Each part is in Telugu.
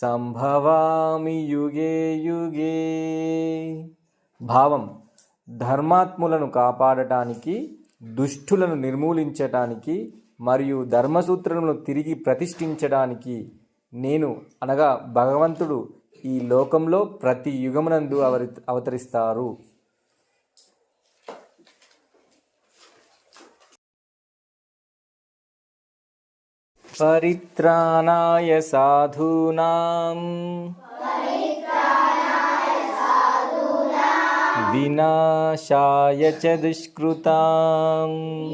సంభవామి యుగే యుగే. భావం ధర్మాత్ములను కాపాడటానికి దుష్టులను నిర్మూలించటానికి మరియు ధర్మసూత్రములను తిరిగి ప్రతిష్ఠించడానికి నేను అనగా భగవంతుడు ఈ లోకంలో ప్రతి యుగమునందు అవరి అవతరిస్తారు. परित्राणाय साधूनां। विनाशाय च दुष्कृताम्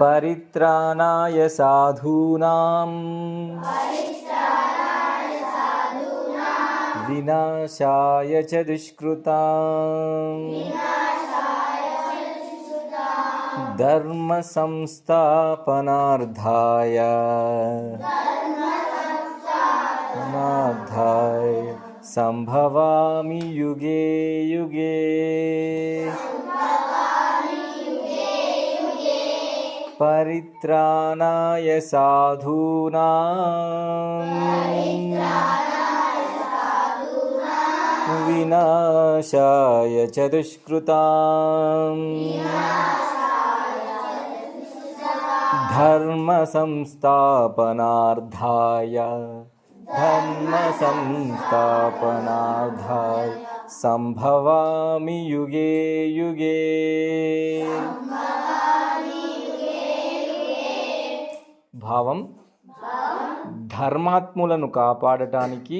परित्राणाय साधूनां। विनाशाय च दुष्कृताम् धर्मसंस्थापनार्थाय नार्थाय सम्भवामि युगे युगे परित्राणाय साधूनां विनाशाय च दुष्कृताम् धर्मसंस्थापनार्थाय धर्मसंस्थापनार्थाय सम्भवामि युगे युगे భావం ధర్మాత్ములను కాపాడటానికి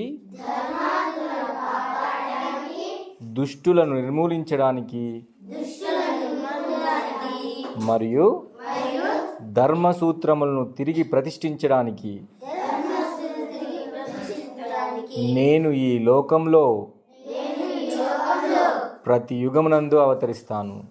దుష్టులను నిర్మూలించడానికి మరియు ధర్మసూత్రములను తిరిగి ప్రతిష్ఠించడానికి నేను ఈ లోకంలో ప్రతి యుగమునందు అవతరిస్తాను.